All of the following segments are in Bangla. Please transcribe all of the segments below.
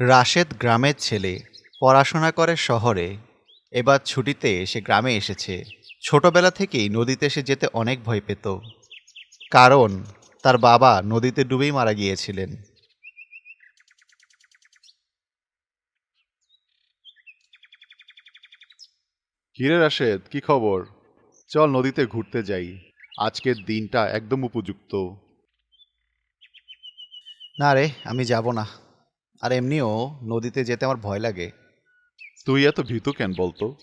রাশেদ গ্রামের ছেলে পড়াশোনা করে শহরে। এবার ছুটিতে সে গ্রামে এসেছে। ছোটবেলা থেকেই নদীতে সে যেতে অনেক ভয় পেত। কারণ তার বাবা নদীতে ডুবেই মারা গিয়েছিলেন। কিরে রাশেদ কি খবর? চল নদীতে ঘুরতে যাই। আজকের দিনটা একদম উপযুক্ত। না রে আমি যাব না। আর এমনিও নদীতে যেতে আমার ভয় লাগে। তুই এত ভীতু কেন বলতো?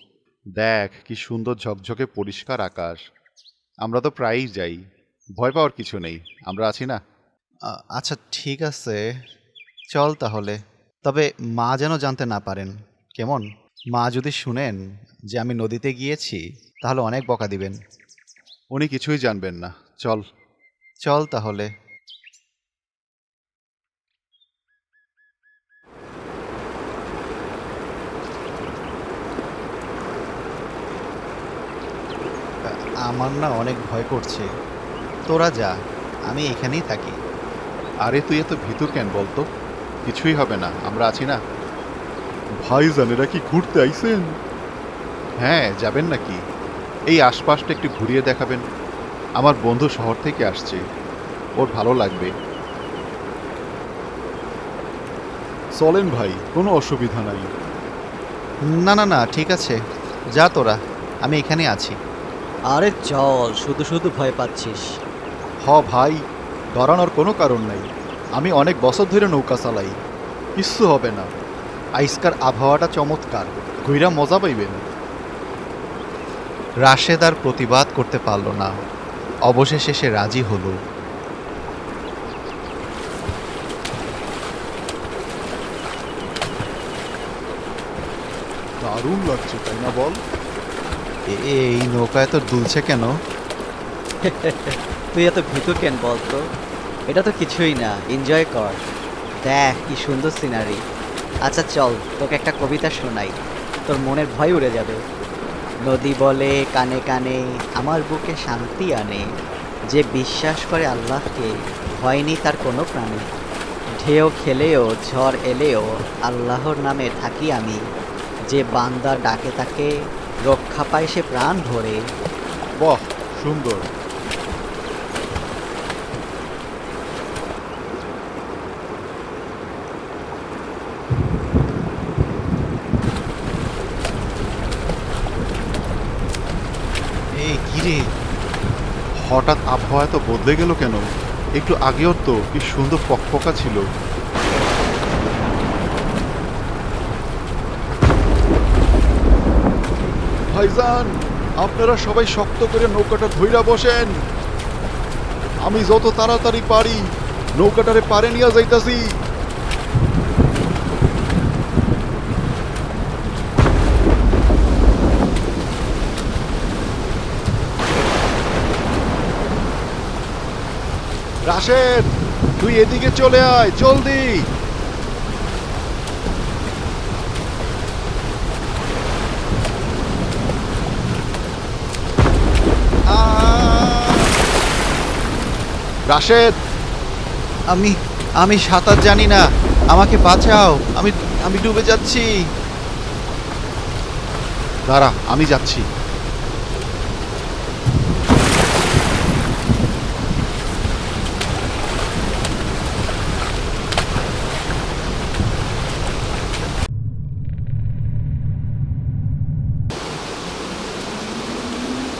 দেখ কি সুন্দর ঝকঝকে পরিষ্কার আকাশ। আমরা তো প্রায়ই যাই। ভয় পাওয়ার কিছু নেই। আমরা আছি না? আচ্ছা ঠিক আছে। চল তাহলে। তবে মা যেন জানতে না পারেন। কেমন? মা যদি শুনেন যে আমি নদীতে গিয়েছি তাহলে অনেক বকা দিবেন। উনি কিছুই জানবেন না। চল। চল তাহলে। আমার না অনেক ভয় করছে। তোরা যা আমি এখানেই থাকি। আরে তুই এত ভীতু কেন বলতো? কিছুই হবে না আমরা আছি না। ভাইজান এরা কি ঘুরতে আইছেন? হ্যাঁ যাবেন নাকি? এই আশপাশটা একটু ঘুরিয়ে দেখাবেন। আমার বন্ধু শহর থেকে আসছে। ওর ভালো লাগবে। চলেন ভাই কোনো অসুবিধা নাই। না না না ঠিক আছে। যা তোরা আমি এখানে আছি। আরে চল, শুধু শুধু ভয় পাচ্ছিস। হ ভাই, ডরানোর কোনো কারণ নাই। আমি অনেক বছর ধরে নৌকা চালাই। কিচ্ছু হবে না। আইসকার আবহাওয়াটা চমৎকার। ঘুইরা মজা পাইবেন। রাশেদ আর প্রতিবাদ করতে পারল না। অবশেষে সে রাজি হলো। দারুণ লাগছে, তাই না বল? এই নৌকা এত দুলছে কেন? তুই এত ভীতু কেন বলতো? এটা তো কিছুই না এনজয় কর। দেখ, কি সুন্দর সিনারি আচ্ছা চল, তোকে একটা কবিতা শোনাই। তোর মনের ভয় উড়ে যাবে। নদী বলে, কানে কানে, আমার বুকে শান্তি আনে। যে বিশ্বাস করে আল্লাহকে হয়নি তার কোনো প্রাণী। ঢেউ খেলেও, ঝড় এলেও, আল্লাহর নামে থাকি আমি। যে বান্দা ডাকে তাকে রক্ষা পায় সে প্রাণ ভরে। বাহ, সুন্দর। এই হঠাৎ আবহাওয়া তো বদলে গেল কেন? একটু আগেও তো কি সুন্দর পকপকা ছিল। ভাইজান, আপনারা সবাই শক্ত করে নৌকাটা ধইরা বসেন। আমি যত তাড়াতাড়ি পারি নৌকাটারে পারে নিয়ে যাইতাছি। রাশেদ, তুই এদিকে চলে আয়, জলদি। রাশেদ। আমি আমি সাঁতার জানি না। আমাকে বাঁচাও। আমি আমি ডুবে যাচ্ছি। দাঁড়া আমি যাচ্ছি।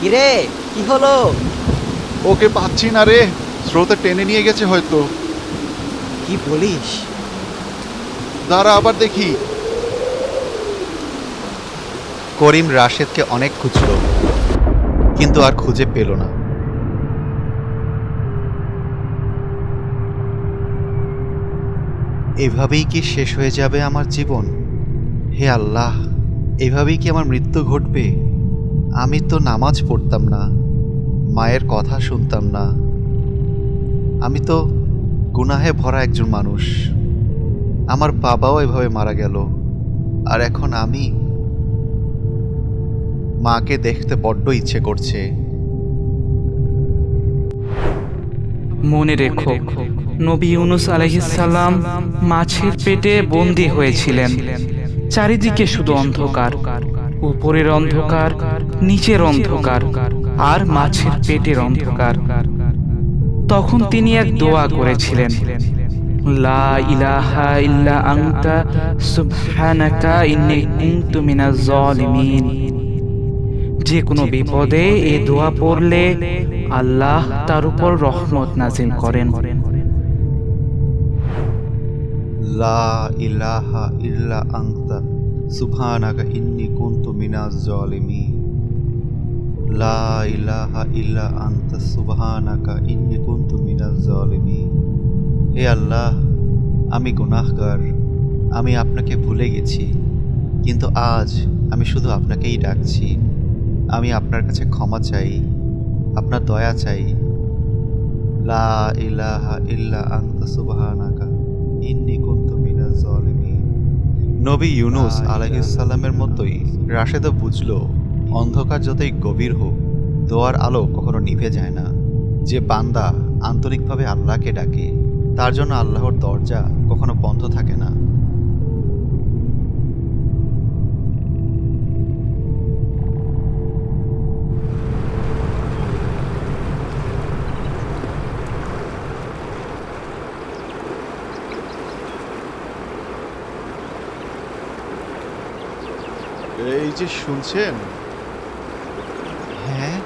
কিরে কি হলো? ওকে পাচ্ছি না রে। স্রোতে টেনে নিয়ে গেছে হয়তো। কি বলিস? দাঁড়া আবার দেখি। করিম রাশেদকে অনেক খুঁজল কিন্তু আর খুঁজে পেল না। এভাবেই কি শেষ হয়ে যাবে আমার জীবন? হে আল্লাহ এভাবেই কি আমার মৃত্যু ঘটবে? আমি তো নামাজ পড়তাম না মায়ের কথা শুনতাম না। আমি তো গুনাহে ভরা একজন মানুষ। আমার বাবাও এভাবে মারা গেল, আর এখন আমি মাকে দেখতে বড্ড ইচ্ছে করছে। মনে রেখো, নবী ইউনুস আলহিসাল্লাম মাছের পেটে বন্দী হয়েছিলেন। চারিদিকে শুধু অন্ধকার, উপরের অন্ধকার, নিচের অন্ধকার, আর মাছের পেটের অন্ধকার। তখন তিনি এক দোয়া করেছিলেন। লা ইলাহা ইল্লা আনতা, সুবহানাকা ইন্নী কুনতু মিনাজ জালিমিন। যে কোনো বিপদে এ দোয়া পড়লে আল্লাহ তার উপর রহমত নাজিল করেন। লা ইলাহা ইল্লা আনতা, সুবহানাকা ইন্নী কুনতু মিনাজ জালিমিন। লা ইলাহা ইল্লা আনতা, সুবহানাকা ইন্নী হে আল্লাহ আমি গুনাহগার আমি আপনাকে ভুলে গেছি কিন্তু আজ আমি শুধু আপনাকেই ডাকছি। আমি আপনার কাছে ক্ষমা চাই আপনার দয়া চাই। লা ইলাহা ইল্লা আনতা সুবহানাকা ইন্নী কুনতু মিনাজ জালিমিন নবী ইউনুস আলাইহিসসালামের মতোই রাশেদও বুঝল অন্ধকার যতই গভীর হোক দোয়ার আলো কখনো নিভে যায় না। যে বান্দা আন্তরিকভাবে আল্লাহকে ডাকে তার জন্য আল্লাহর দরজা কখনো বন্ধ থাকে না। এই যে শুনছেন? হ্যাঁ?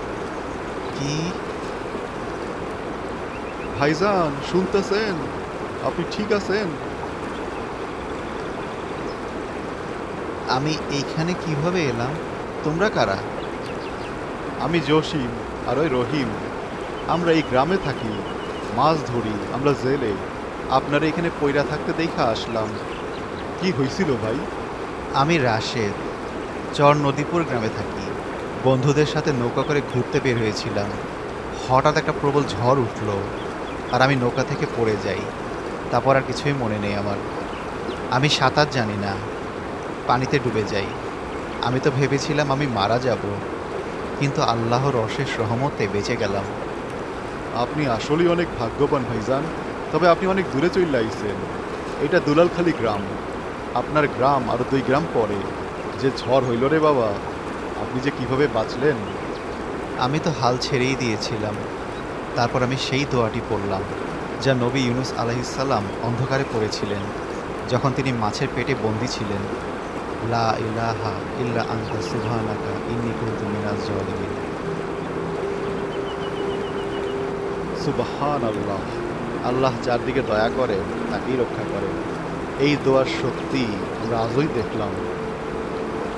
কি? ভাইজান শুনতেছেন? আপনি ঠিক আছেন? আমি এইখানে কীভাবে এলাম? তোমরা কারা? আমি জসিম আর ওই রহিম। আমরা এই গ্রামে থাকি মাছ ধরি আমরা জেলে। আপনারা এখানে পয়রা থাকতে দেখা আসলাম। কি হয়েছিল ভাই? আমি রাশেদ চর নদীপুর গ্রামে থাকি। বন্ধুদের সাথে নৌকা করে ঘুরতে বের হয়েছিলাম। হঠাৎ একটা প্রবল ঝড় উঠল। আর আমি নৌকা থেকে পড়ে যাই। তারপর আর কিছুই মনে নেই আমার। আমি সাঁতার জানি না। পানিতে ডুবে যাই। আমি তো ভেবেছিলাম আমি মারা যাব। কিন্তু আল্লাহর অশেষ রহমতে বেঁচে গেলাম। আপনি আসলেই অনেক ভাগ্যবান ভাইজান। তবে আপনি অনেক দূরে চলে আইছেন। এটা দুলালখালি গ্রাম। আপনার গ্রাম আর দুই গ্রাম পরে। যে ঝড় হইল রে বাবা আপনি যে কীভাবে বাঁচলেন? আমি তো হাল ছেড়েই দিয়েছিলাম। তারপর আমি সেই দোয়াটি পড়লাম, যা নবী ইউনুস আলাইসাল্লাম অন্ধকারে পড়েছিলেন, যখন তিনি মাছের পেটে বন্দি ছিলেন। লা ইলাহা ইল্লা আনতা সুবহানাকা ইন্নী কুনতু মিনাজ আল্লাহ যার দিকে দয়া করে তাকেই রক্ষা করে এই দোয়ার শক্তি আমরা আজই দেখলাম।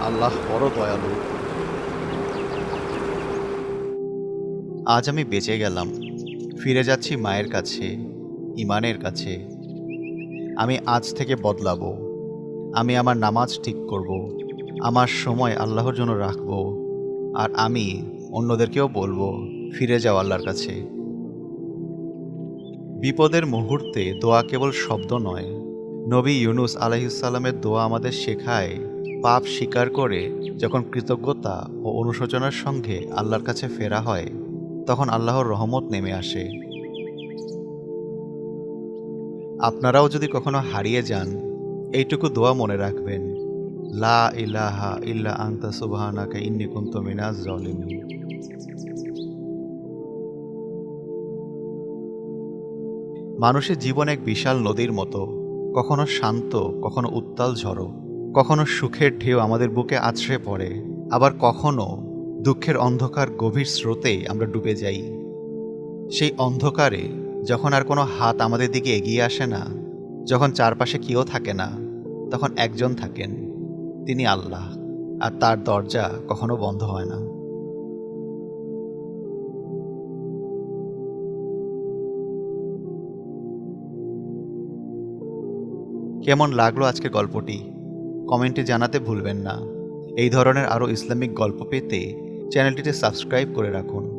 আল্লাহ বড় দয়ালু। আজ আমি বেঁচে গেলাম। ফিরে যাচ্ছি মায়ের কাছে, ইমানের কাছে। আমি আজ থেকে বদলাবো। আমি আমার নামাজ ঠিক করব। আমার সময় আল্লাহর জন্য রাখব। আর আমি অন্যদেরকেও বলব, ফিরে যাও আল্লাহর কাছে। বিপদের মুহূর্তে দোয়া কেবল শব্দ নয়। নবী ইউনুস আলাইসাল্লামের দোয়া আমাদের শেখায়, পাপ স্বীকার করে যখন কৃতজ্ঞতা ও অনুশোচনার সঙ্গে আল্লাহর কাছে ফেরা হয় তখন আল্লাহর রহমত নেমে আসে। আপনারাও যদি কখনো হারিয়ে যান, এইটুকু দোয়া মনে রাখবেন। লা ইলাহা ইল্লা আন্তা সুবহানাকা ইন্নী কুনতু মিনাজ জালিমিন মানুষের জীবন এক বিশাল নদীর মতো। কখনো শান্ত, কখনো উত্তাল ঝড়ো। কখনো সুখের ঢেউ আমাদের বুকে আছড়ে পড়ে। আবার কখনো দুঃখের অন্ধকার গভীর স্রোতে আমরা ডুবে যাই। সেই অন্ধকারে যখন আর কোনো হাত আমাদের দিকে এগিয়ে আসে না, যখন চারপাশে কেউ থাকে না, তখন একজন থাকেন, তিনি আল্লাহ, আর তার দরজা কখনো বন্ধ হয় না। কেমন লাগল আজকের গল্পটি? কমেন্টে জানাতে ভুলবেন না। এই ধরনের আরও ইসলামিক গল্প পেতে চ্যানেলটিতে সাবস্ক্রাইব করে রাখুন।